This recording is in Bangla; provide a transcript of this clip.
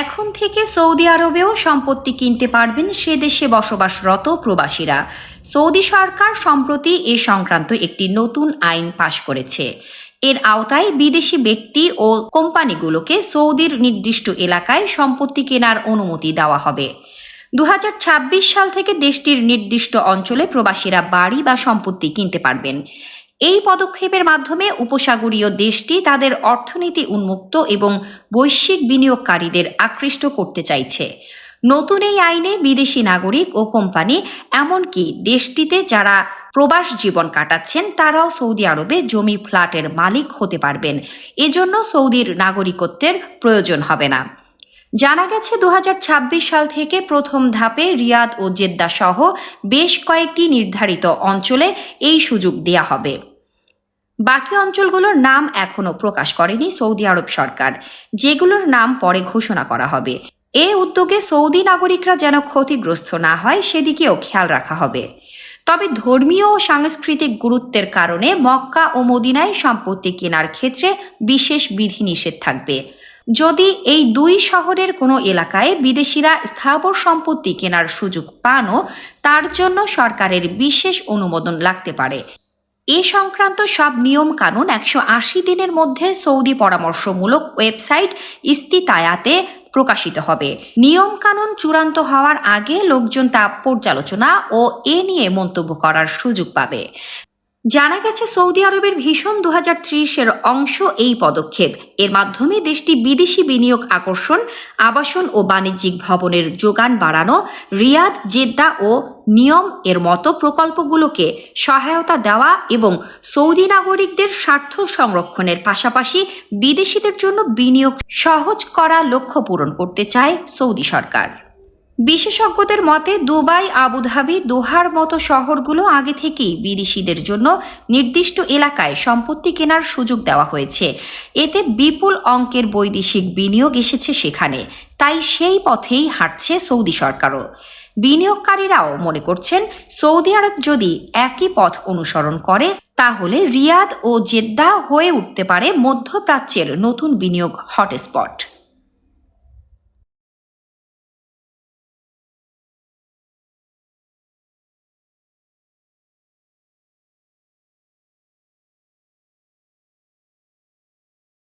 এখন থেকে সৌদি আরবেও সম্পত্তি কিনতে পারবেন সে দেশে বসবাসরত প্রবাসীরা। সৌদি সরকার সম্প্রতি এ সংক্রান্ত একটি নতুন আইন পাশ করেছে। এর আওতায় বিদেশি ব্যক্তি ও কোম্পানিগুলোকে সৌদির নির্দিষ্ট এলাকায় সম্পত্তি কেনার অনুমতি দেওয়া হবে। দু হাজার ছাব্বিশ সাল থেকে দেশটির নির্দিষ্ট অঞ্চলে প্রবাসীরা বাড়ি বা সম্পত্তি কিনতে পারবেন। এই পদক্ষেপের মাধ্যমে উপসাগরীয় দেশটি তাদের অর্থনীতি উন্মুক্ত এবং বৈশ্বিক বিনিয়োগকারীদের আকৃষ্ট করতে চাইছে। নতুন এই আইনে বিদেশি নাগরিক ও কোম্পানি, এমনকি দেশটিতে যারা প্রবাস জীবন কাটাচ্ছেন, তারাও সৌদি আরবে জমি ফ্ল্যাটের মালিক হতে পারবেন। এজন্য সৌদির নাগরিকত্বের প্রয়োজন হবে না। জানা গেছে দু হাজার ছাব্বিশ সাল থেকে প্রথম ধাপে রিয়াদ ও জেদ্দা সহ বেশ কয়েকটি নির্ধারিত অঞ্চলে এই সুযোগ দেয়া হবে। বাকি অঞ্চলগুলোর নাম এখনও প্রকাশ করেনি সৌদি আরব সরকার, যেগুলোর নাম পরে ঘোষণা করা হবে। এ উদ্যোগে সৌদি নাগরিকরা যেন ক্ষতিগ্রস্ত না হয়, সেদিকেও খেয়াল রাখা হবে। তবে ধর্মীয় ও সাংস্কৃতিক গুরুত্বের কারণে মক্কা ও মদিনায় সম্পত্তি কেনার ক্ষেত্রে বিশেষ বিধিনিষেধ থাকবে। যদি এই দুই শহরের কোনো এলাকায় বিদেশিরা স্থাবর সম্পত্তি কেনার সুযোগ পানও, তার জন্য সরকারের বিশেষ অনুমোদন লাগতে পারে। এ সংক্রান্ত সব নিয়ম কানুন একশো আশি দিনের মধ্যে সৌদি পরামর্শমূলক ওয়েবসাইট ইস্তিতায়াতে প্রকাশিত হবে। নিয়ম কানুন চূড়ান্ত হওয়ার আগে লোকজন তা পর্যালোচনা ও এ নিয়ে মন্তব্য করার সুযোগ পাবে। জানা গেছে সৌদি আরবের ভীষণ দু এর অংশ এই পদক্ষেপ। এর মাধ্যমে দেশটি বিদেশি বিনিয়োগ আকর্ষণ, আবাসন ও বাণিজ্যিক ভবনের যোগান বাড়ানো, রিয়াদ, জেদ্দা ও নিয়ম এর মতো প্রকল্পগুলোকে সহায়তা দেওয়া এবং সৌদি নাগরিকদের স্বার্থ সংরক্ষণের পাশাপাশি বিদেশিদের জন্য বিনিয়োগ সহজ করা লক্ষ্য পূরণ করতে চায় সৌদি সরকার। বিশেষজ্ঞদের মতে, দুবাই, আবুধাবি, দোহার মতো শহরগুলো আগে থেকেই বিদেশিদের জন্য নির্দিষ্ট এলাকায় সম্পত্তি কেনার সুযোগ দেওয়া হয়েছে। এতে বিপুল অঙ্কের বৈদেশিক বিনিয়োগ এসেছে সেখানে। তাই সেই পথেই হাঁটছে সৌদি সরকারও। বিনিয়োগকারীরাও মনে করছেন, সৌদি আরব যদি একই পথ অনুসরণ করে, তাহলে রিয়াদ ও জেদ্দা হয়ে উঠতে পারে মধ্যপ্রাচ্যের নতুন বিনিয়োগ হটস্পট।